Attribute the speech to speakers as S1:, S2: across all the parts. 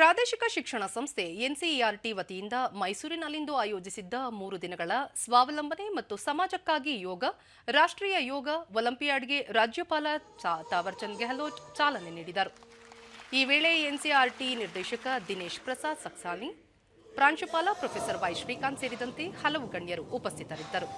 S1: ಪ್ರಾದೇಶಿಕ ಶಿಕ್ಷಣ ಸಂಸ್ಥೆ ಎನ್ಸಿಇಆರ್ಟಿ ವತಿಯಿಂದ ಮೈಸೂರಿನಲ್ಲಿಂದು ಆಯೋಜಿಸಿದ್ದ ಮೂರು ದಿನಗಳ ಸ್ವಾವಲಂಬನೆ ಮತ್ತು ಸಮಾಜಕ್ಕಾಗಿ ಯೋಗ ರಾಷ್ಟ್ರೀಯ ಯೋಗ ಒಲಿಂಪಿಯಾಡ್ಗೆ ರಾಜ್ಯಪಾಲ ತಾವರ್ಚಂದ್ ಗೆಹ್ಲೋಟ್ ಚಾಲನೆ ನೀಡಿದರು ಈ ವೇಳೆ ಎನ್ಸಿಆರ್ಟಿ ನಿರ್ದೇಶಕ ದಿನೇಶ್ ಪ್ರಸಾದ್ ಸಕ್ಸಾನಿ ಪ್ರಾಂಶುಪಾಲ ಪ್ರೊಫೆಸರ್ ವೈ ಶ್ರೀಕಾಂತ್ ಸೇರಿದಂತೆ ಹಲವು ಗಣ್ಯರು ಉಪಸ್ಥಿತರಿದ್ದರು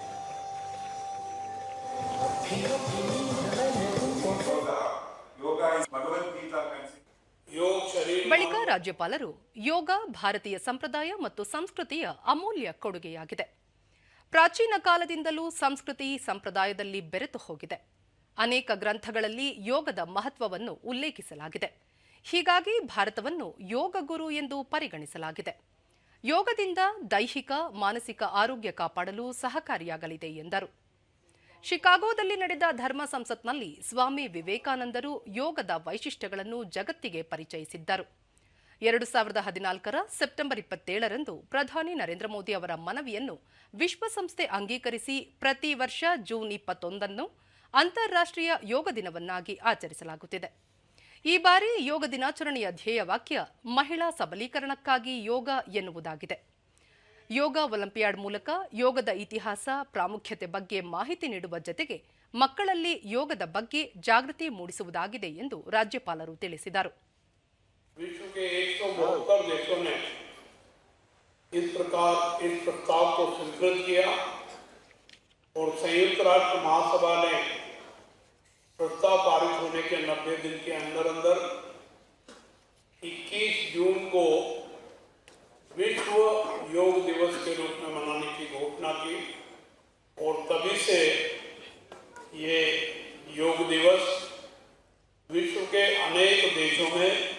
S1: ಬಳಿಕ ರಾಜ್ಯಪಾಲರು ಯೋಗ, ಭಾರತೀಯ ಸಂಪ್ರದಾಯ ಮತ್ತು ಸಂಸ್ಕೃತಿಯ ಅಮೂಲ್ಯ ಕೊಡುಗೆಯಾಗಿದೆ. ಪ್ರಾಚೀನ ಕಾಲದಿಂದಲೂ ಸಂಸ್ಕೃತಿ ಸಂಪ್ರದಾಯದಲ್ಲಿ ಬೆರೆತು ಹೋಗಿದೆ. ಅನೇಕ ಗ್ರಂಥಗಳಲ್ಲಿ ಯೋಗದ ಮಹತ್ವವನ್ನು ಉಲ್ಲೇಖಿಸಲಾಗಿದೆ. ಹೀಗಾಗಿ ಭಾರತವನ್ನು ಯೋಗ ಗುರು ಎಂದು ಪರಿಗಣಿಸಲಾಗಿದೆ. ಯೋಗದಿಂದ ದೈಹಿಕ, ಮಾನಸಿಕ ಆರೋಗ್ಯ ಕಾಪಾಡಲು ಸಹಕಾರಿಯಾಗಲಿದೆ ಎಂದರು. ಶಿಕಾಗೋದಲ್ಲಿ ನಡೆದ ಧರ್ಮ ಸಂಸತ್ನಲ್ಲಿ ಸ್ವಾಮಿ ವಿವೇಕಾನಂದರು ಯೋಗದ ವೈಶಿಷ್ಟ್ಯಗಳನ್ನು ಜಗತ್ತಿಗೆ ಪರಿಚಯಿಸಿದ್ದರು. ಎರಡು ಸಾವಿರದ ಹದಿನಾಲ್ಕರ ಸೆಪ್ಟೆಂಬರ್ ಇಪ್ಪತ್ತೇಳರಂದು ಪ್ರಧಾನಿ ನರೇಂದ್ರ ಮೋದಿ ಅವರ ಮನವಿಯನ್ನು ವಿಶ್ವಸಂಸ್ಥೆ ಅಂಗೀಕರಿಸಿ ಪ್ರತಿ ವರ್ಷ ಜೂನ್ ಇಪ್ಪತ್ತೊಂದನ್ನು ಅಂತಾರಾಷ್ಟ್ರೀಯ ಯೋಗ ದಿನವನ್ನಾಗಿ ಆಚರಿಸಲಾಗುತ್ತಿದೆ. ಈ ಬಾರಿ ಯೋಗ ದಿನಾಚರಣೆಯ ಧ್ಯೇಯವಾಕ್ಯ ಮಹಿಳಾ ಸಬಲೀಕರಣಕ್ಕಾಗಿ ಯೋಗ ಎನ್ನುವುದಾಗಿದೆ. ಯೋಗ ಒಲಿಂಪಿಯಾಡ್ ಮೂಲಕ ಯೋಗದ ಇತಿಹಾಸ ಪ್ರಾಮುಖ್ಯತೆ ಬಗ್ಗೆ ಮಾಹಿತಿ ನೀಡುವ ಜತೆಗೆ ಮಕ್ಕಳಲ್ಲಿ ಯೋಗದ ಬಗ್ಗೆ ಜಾಗೃತಿ ಮೂಡಿಸುವುದಾಗಿದೆ ಎಂದು ರಾಜ್ಯಪಾಲರು ತಿಳಿಸಿದರು
S2: विश्व के एक देशों ने इस प्रकार इस प्रस्ताव को स्वीकृत किया और संयुक्त राष्ट्र महासभा ने प्रस्ताव पारित होने के 90 दिन के अंदर अंदर 21 जून को विश्व योग दिवस के रूप में मनाने की घोषणा की और तभी से ये योग दिवस विश्व के अनेक देशों में